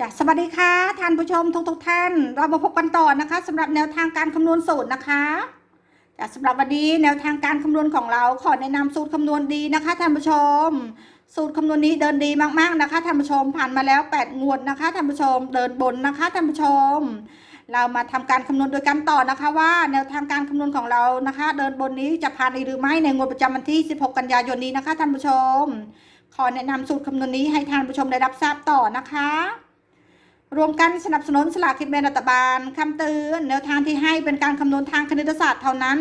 จ้ะสวัสดีค่ะท่านผู้ชมทุกทุกๆท่าน เรามาพบกันต่อนะคะสำหรับแนวทางการคำนวณสูตรนะคะจ้ะสำหรับวันนี้แนวทางการคำนวณของเราขอแนะนำสูตรคำนวณดีนะคะท่านผู้ชม สูตรคำนวณนี้เดินดีมากๆนะคะท่านผู้ชมผ่านมาแล้ว 8 งวดนะคะท่านผู้ชม เดินบนนะคะท่านผู้ชม เรามาทำการคำนวณโดยกันต่อนะคะว่าแนวทางการคำนวณของเรานะคะ เดินบนนี้จะผ่านหรือไม่ในงวดประจำวันที่ 16 กันยายนนี้นะคะท่านผู้ชม ขอแนะนำสูตรคำนวณนี้ให้ท่านผู้ชมได้รับทราบต่อนะคะ รวมกันสนับสนุนสลากกินแบ่งรัฐบาลคำเตือนแนวทางที่ให้เป็นการคำนวณทางคณิตศาสตร์เท่านั้น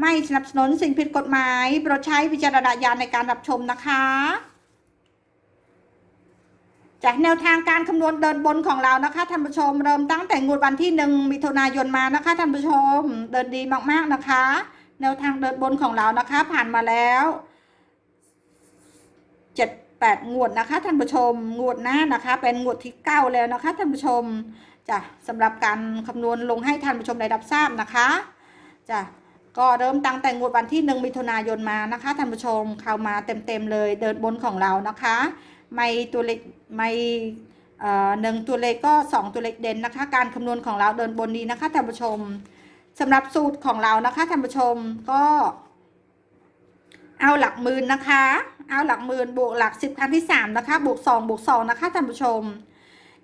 ไม่สนับสนุนสิ่งผิดกฎหมายโปรดใช้วิจารณญาณในการรับชมนะคะ จากแนวทางการคำนวณเดินบนของเรานะคะท่านผู้ชมเริ่มตั้งแต่งวดวันที่หนึ่งมิถุนายนมานะคะท่านผู้ชมเดินดีมากๆนะคะ แนวทางเดินบนของเรานะคะ ผ่านมาแล้วเจ็ด แปดงวดนะคะท่านผู้ชม งวดหน้านะคะ เป็นงวดที่เก้าแล้วนะคะท่านผู้ชมจ้ะสำหรับการคำนวณลงให้ท่านผู้ชมได้รับทราบนะคะจ้ะก็เริ่มตั้งแต่งวดวันที่หนึ่งมิถุนายนมานะคะท่านผู้ชมเข้ามาเต็มๆเลยเดินบนของเรานะคะ ไม่ตัวเล็กไม่เอ่อหนึ่งตัวเล็กก็สองตัวเล็กเด่นนะคะ การคำนวณของเราเดินบนนี้นะคะท่านผู้ชมสำหรับสูตรของเรานะคะท่านผู้ชมก็ เอาหลักหมื่นนะคะ เอาหลักหมื่นบวกหลักสิบครั้งที่สามนะคะ บวกสองบวกสองนะคะท่านผู้ชม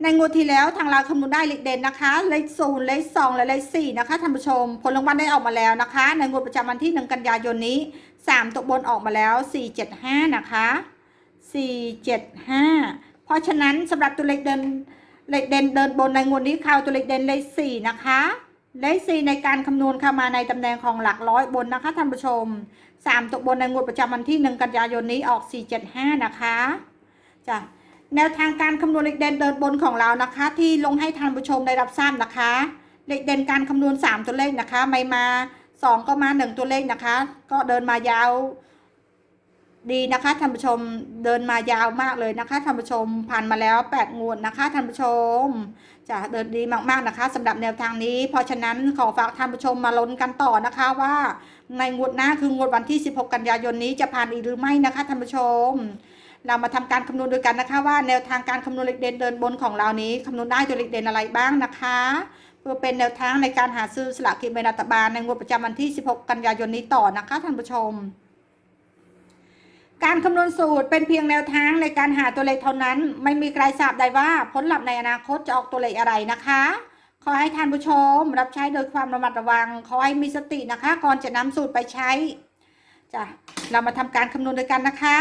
ในงวดที่แล้วทางเราคำนวณได้เลขเด่นนะคะ เลขศูนย์เลขสองและเลขสี่นะคะท่านผู้ชม ผลรางวัลได้ออกมาแล้วนะคะ ในงวดประจำวันที่หนึ่งกันยายนนี้สามตัวบนออกมาแล้วสี่เจ็ดห้านะคะสี่เจ็ดห้าเพราะฉะนั้นสำหรับตัวเลขเดินเลขเด่นเดินบนในงวดนี้เข้าตัวเลขเด่นเลขสี่นะคะ เลขสี่ในการคำนวณเข้ามาในตำแหน่งของหลักร้อยบนนะคะท่านผู้ชมสามตัวบนในงวดประจำวันที่หนึ่งกันยายนนี้ออกสี่เจ็ดห้านะคะจ้ะแนวทางการคำนวณเลขเด่นเดินบนของเรานะคะ ที่ลงให้ท่านผู้ชมได้รับทราบนะคะ เลขเด่นการคำนวณสามตัวเลขนะคะ ไม่มาสองก็มาหนึ่งตัวเลขนะคะ ก็เดินมายาว ดีนะคะท่านผู้ชมเดินมายาวมากเลยนะคะท่านผู้ชมผ่านมาแล้วแปดงวดนะคะท่านผู้ชมจะเดินดีมากๆนะคะสำหรับแนวทางนี้ เพราะฉะนั้นขอฝากท่านผู้ชมมาลุ้นกันต่อนะคะว่าในงวดหน้าคืองวดวันที่ 16 กันยายนนี้จะผ่านอีกหรือไม่นะคะท่านผู้ชม เรามาทำการคำนวณด้วยกันนะคะ ว่าแนวทางการคำนวณเลขเด่นเดินบนของเรานี้คำนวณได้ตัวเลขเด่นอะไรบ้างนะคะเพื่อเป็นแนวทางในการหาซื้อสลากกินแบ่งรัฐบาลในงวดประจำวันที่ 16 กันยายนนี้ต่อนะคะท่านผู้ชม การคำนวณสูตรเป็นเพียงแนวทางในการหาตัวเลขเท่านั้น ไม่มีใครทราบได้ว่าผลลัพธ์ในอนาคตจะออกตัวเลขอะไรนะคะ ขอให้ท่านผู้ชมรับใช้โดยความระมัดระวัง ขอให้มีสตินะคะ ก่อนจะนำสูตรไปใช้จ้ะเรามาทำการคำนวณด้วยกันนะคะ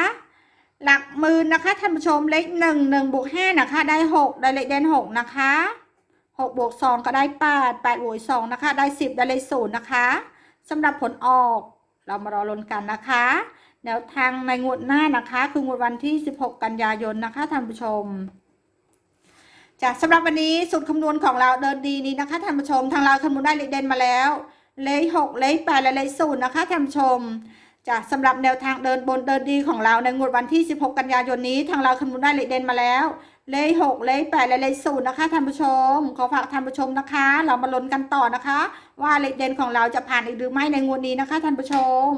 หลักหมื่นนะคะท่านผู้ชมเลขหนึ่งหนึ่งบวกห้านะคะ ได้หกได้เลขเด่นหกนะคะหกบวกสองก็ได้แปดแปดบวกสองนะคะ ได้สิบได้เลขศูนย์นะคะสำหรับผลออก เรามารอลุ้นกันนะคะ แนวทางในงวดหน้านะคะ คืองวดวันที่ 16 กันยายนนะคะท่านผู้ชมจ้ะสำหรับวันนี้สูตรคำนวณของเราเดินดีนี้นะคะท่านผู้ชม ทางเราคำนวณได้เลขเด่นมาแล้ว เลขหกเลขแปดและเลขศูนย์นะคะท่านผู้ชมจ้ะสำหรับแนวทางเดินบนเดินดีของเราในงวดวันที่ 16 กันยายนนี้ ทางเราคำนวณได้เลขเด่นมาแล้ว เลขหกเลขแปดและเลขศูนย์นะคะท่านผู้ชม ขอฝากท่านผู้ชมนะคะ เรามาลุ้นกันต่อนะคะ ว่าเลขเด่นของเราจะผ่านอีกหรือไม่ในงวดนี้นะคะท่านผู้ชม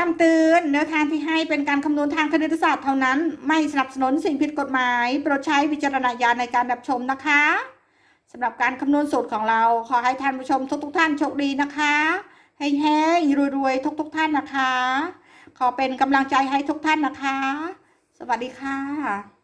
คำเตือนแนวทางที่ให้เป็นการคำนวณทางคณิตศาสตร์เท่านั้น ไม่สนับสนุนสิ่งผิดกฎหมาย โปรดใช้วิจารณญาณในการรับชมนะคะสำหรับการคำนวณสูตรของเราขอให้ท่านผู้ชมทุกทท่านโชคดีนะคะให้แห้งรวยๆทุกทท่านนะคะ ขอเป็นกำลังใจให้ทุกท่านนะคะ สวัสดีค่ะ